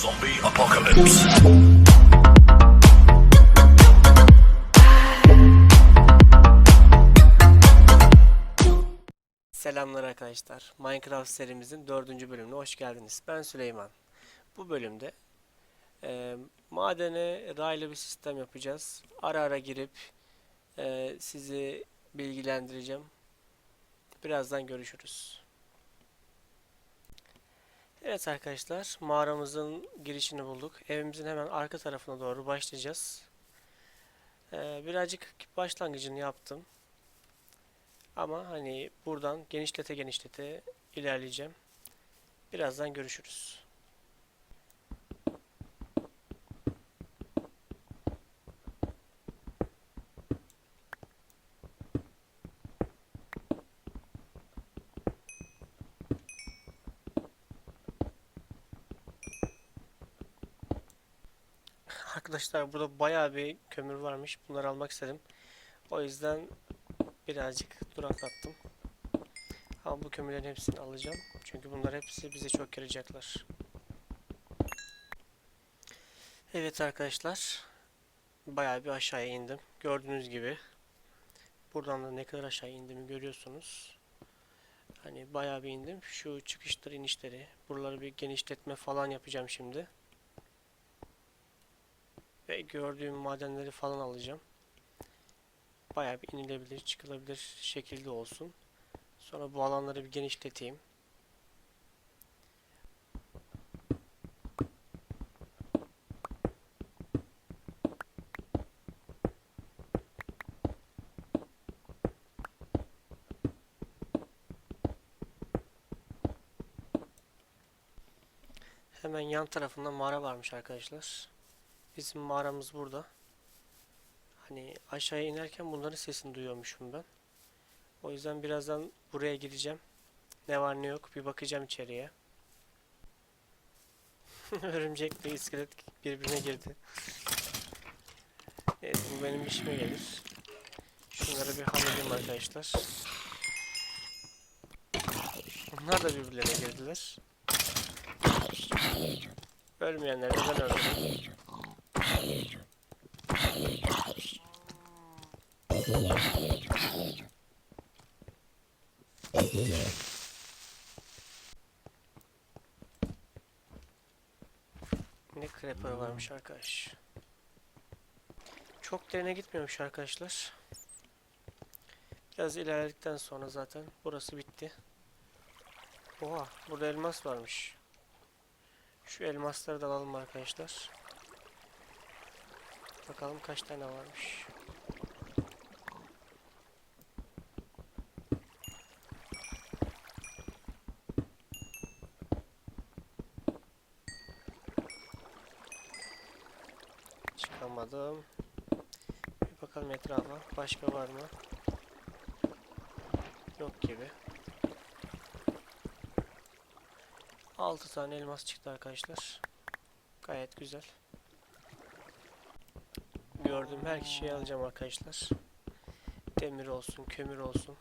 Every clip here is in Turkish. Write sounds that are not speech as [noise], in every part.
Zombie apocalypse. Selamlar arkadaşlar. Minecraft serimizin dördüncü bölümüne hoş geldiniz. Ben Süleyman. Bu bölümde e, madene raylı bir sistem yapacağız. Ara ara girip e, sizi bilgilendireceğim. Birazdan görüşürüz. Evet arkadaşlar, mağaramızın girişini bulduk. Evimizin hemen arka tarafına doğru başlayacağız. E, birazcık başlangıcını yaptım. Ama hani buradan genişlete genişlete ilerleyeceğim. Birazdan görüşürüz. Arkadaşlar burada bayağı bir kömür varmış. Bunları almak istedim. O yüzden birazcık duraklattım. Ama bu kömürlerin hepsini alacağım. Çünkü bunlar hepsi bize çok yarayacaklar. Evet arkadaşlar. Bayağı bir aşağıya indim. Gördüğünüz gibi. Buradan da ne kadar aşağı indiğimi görüyorsunuz. Hani bayağı bir indim. Şu çıkışları inişleri. Buraları bir genişletme falan yapacağım şimdi. Ve gördüğüm madenleri falan alacağım bayağı bir inilebilir, çıkılabilir şekilde olsun. Sonra bu alanları bir genişleteyim. Hemen yan tarafında mağara varmış arkadaşlar. Bizim mağaramız burada. Hani aşağıya inerken bunların sesini duyuyormuşum ben. O yüzden birazdan buraya gideceğim. Ne var ne yok bir bakacağım içeriye. [laughs] Örümcekle iskelet birbirine girdi. Evet bu benim işime gelir. Şunları bir halledeyim arkadaşlar. Bunlar da birbirlerine girdiler. Ne creeper varmış arkadaş. Çok derine gitmiyormuş arkadaşlar. Biraz ilerledikten sonra zaten burası bitti. Oha burada elmas varmış. Şu elmasları da alalım arkadaşlar. Bakalım kaç tane varmış. Çıkamadım. Bir bakalım etrafa. Başka var mı? Yok gibi. 6 tane elmas çıktı arkadaşlar. Gayet güzel. Gördüğüm her şeyi alacağım arkadaşlar. Demir olsun, kömür olsun.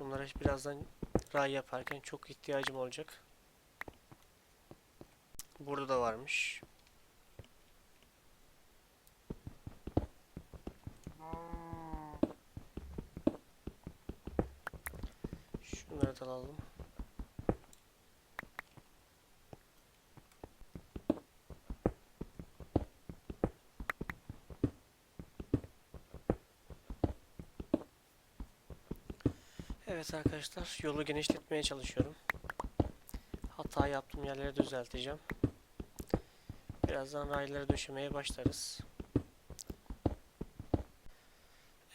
Bunlara birazdan ray yaparken çok ihtiyacım olacak. Burada da varmış. Şunları da alalım. Evet arkadaşlar yolu genişletmeye çalışıyorum. Hata yaptığım yerleri düzelteceğim. Birazdan rayları döşemeye başlarız.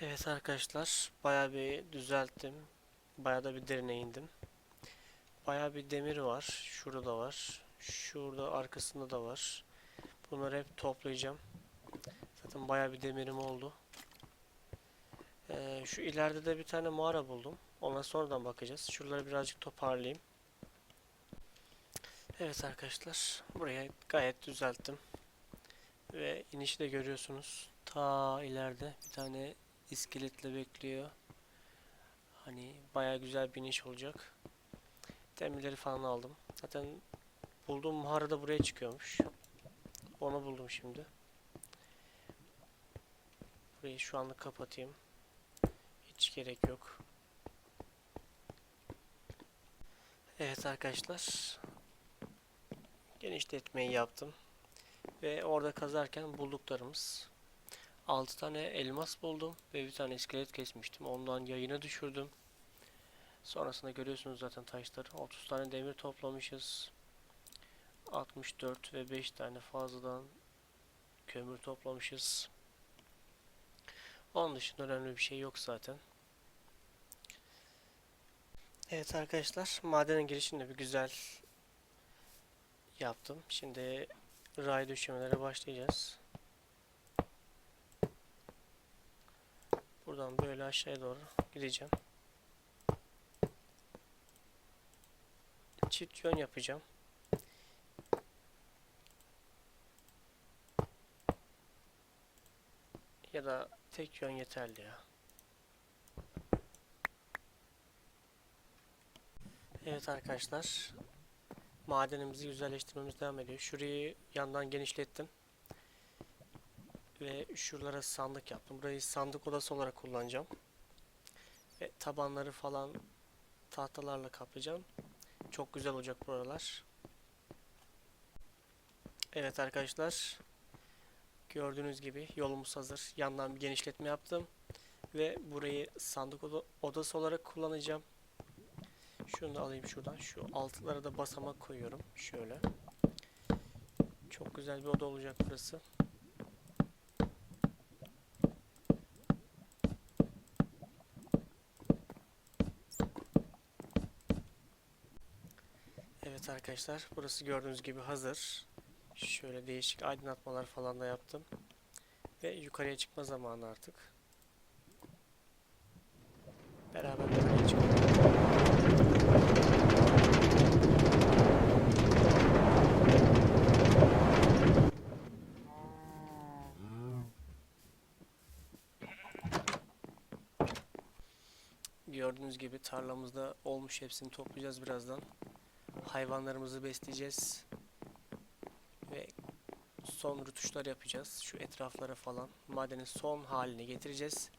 Evet arkadaşlar bayağı bir düzelttim. Bayağı da bir derine indim. Bayağı bir demir var. Şurada da var. Şurada arkasında da var. Bunları hep toplayacağım. Zaten bayağı bir demirim oldu. Ee, şu ileride de bir tane mağara buldum. Ona sonradan bakacağız. Şuraları birazcık toparlayayım. Evet arkadaşlar. Buraya gayet düzelttim. Ve inişi de görüyorsunuz. Ta ileride bir tane iskeletle bekliyor. Hani baya güzel bir iniş olacak. Demirleri falan aldım. Zaten bulduğum mağara da buraya çıkıyormuş. Onu buldum şimdi. Burayı şu anlık kapatayım. Hiç gerek yok. Evet arkadaşlar. Genişletmeyi yaptım. Ve orada kazarken bulduklarımız 6 tane elmas buldum ve bir tane iskelet kesmiştim. Ondan yayına düşürdüm. Sonrasında görüyorsunuz zaten taşları. 30 tane demir toplamışız. 64 ve 5 tane fazladan kömür toplamışız. Onun dışında önemli bir şey yok zaten. Evet arkadaşlar, madenin girişini de bir güzel yaptım. Şimdi ray döşemelere başlayacağız. Buradan böyle aşağıya doğru gideceğim. Çift yön yapacağım. Ya da tek yön yeterli ya. Evet arkadaşlar. Madenimizi güzelleştirmemiz devam ediyor. Şurayı yandan genişlettim. Ve şuralara sandık yaptım. Burayı sandık odası olarak kullanacağım. Ve tabanları falan tahtalarla kaplayacağım. Çok güzel olacak buralar. Evet arkadaşlar. Gördüğünüz gibi yolumuz hazır. Yandan bir genişletme yaptım. Ve burayı sandık oda odası olarak kullanacağım. Şunu da alayım şuradan. Şu altlara da basamak koyuyorum. Şöyle. Çok güzel bir oda olacak burası. Evet arkadaşlar. Burası gördüğünüz gibi hazır. Şöyle değişik aydınlatmalar falan da yaptım. Ve yukarıya çıkma zamanı artık. Beraber yukarıya çıkalım. Gördüğünüz gibi tarlamızda olmuş hepsini toplayacağız birazdan. Hayvanlarımızı besleyeceğiz. Ve son rütuşlar yapacağız. Şu etraflara falan. Madenin son haline getireceğiz.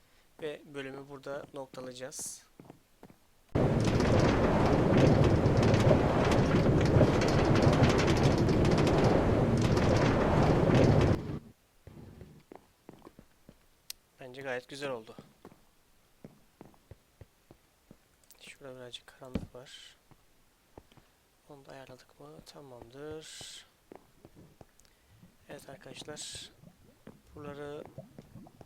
Ve bölümü burada noktalayacağız. Bence gayet güzel oldu. Şurada birazcık karanlık var. Onu da ayarladık mı? Tamamdır. Evet arkadaşlar. Buraları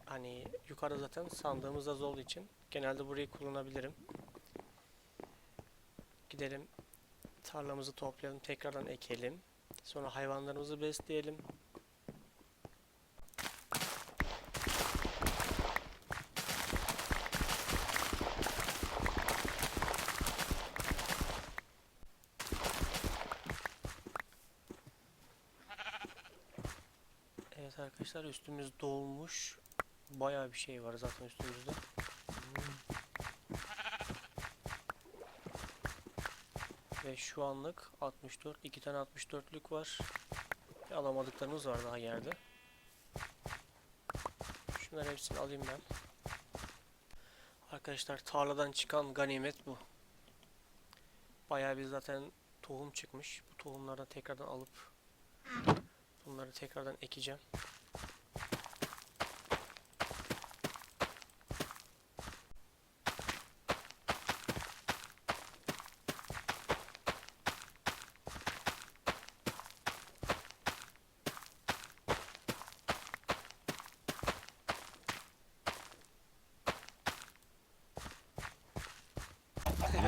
hani yukarıda zaten sandığımız az olduğu için genelde burayı kullanabilirim. Gidelim tarlamızı toplayalım, tekrardan ekelim. Sonra hayvanlarımızı besleyelim. Evet arkadaşlar üstümüz dolmuş. Bayağı bir şey var zaten üstümüzde. Ve şu anlık 64, iki tane 64'lük var. Ve alamadıklarımız var daha yerde. Şunları hepsini alayım ben. Arkadaşlar tarladan çıkan ganimet bu. Bayağı bir zaten tohum çıkmış. Bu tohumlardan tekrardan alıp bunları tekrardan ekeceğim.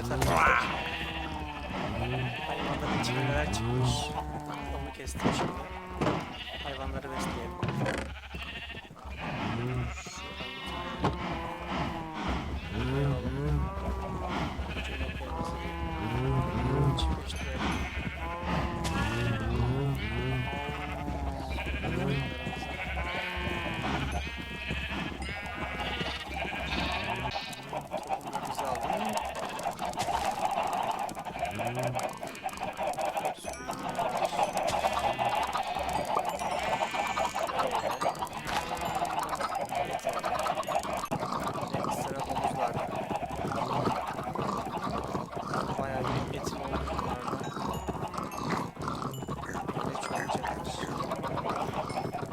Evet arkadaşlar. Hayvanların içine neler çıkmış. Onu kestim şimdi. Hayvanları besleyelim.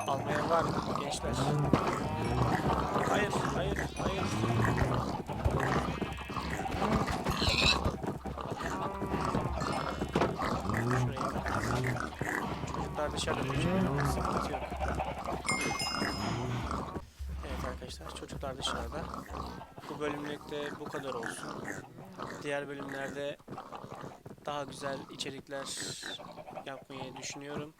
Almayan var mı gençler? Hayır, hayır, hayır. Dışarıda konuşuyor. Sıkıntı yok. Evet arkadaşlar çocuklar dışarıda. Bu bölümlükte bu kadar olsun. Diğer bölümlerde daha güzel içerikler yapmayı düşünüyorum.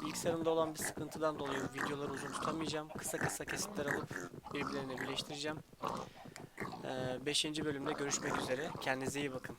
Bilgisayarımda olan bir sıkıntıdan dolayı videoları uzun tutamayacağım. Kısa kısa kesitler alıp birbirlerine birleştireceğim. 5. bölümde görüşmek üzere. Kendinize iyi bakın.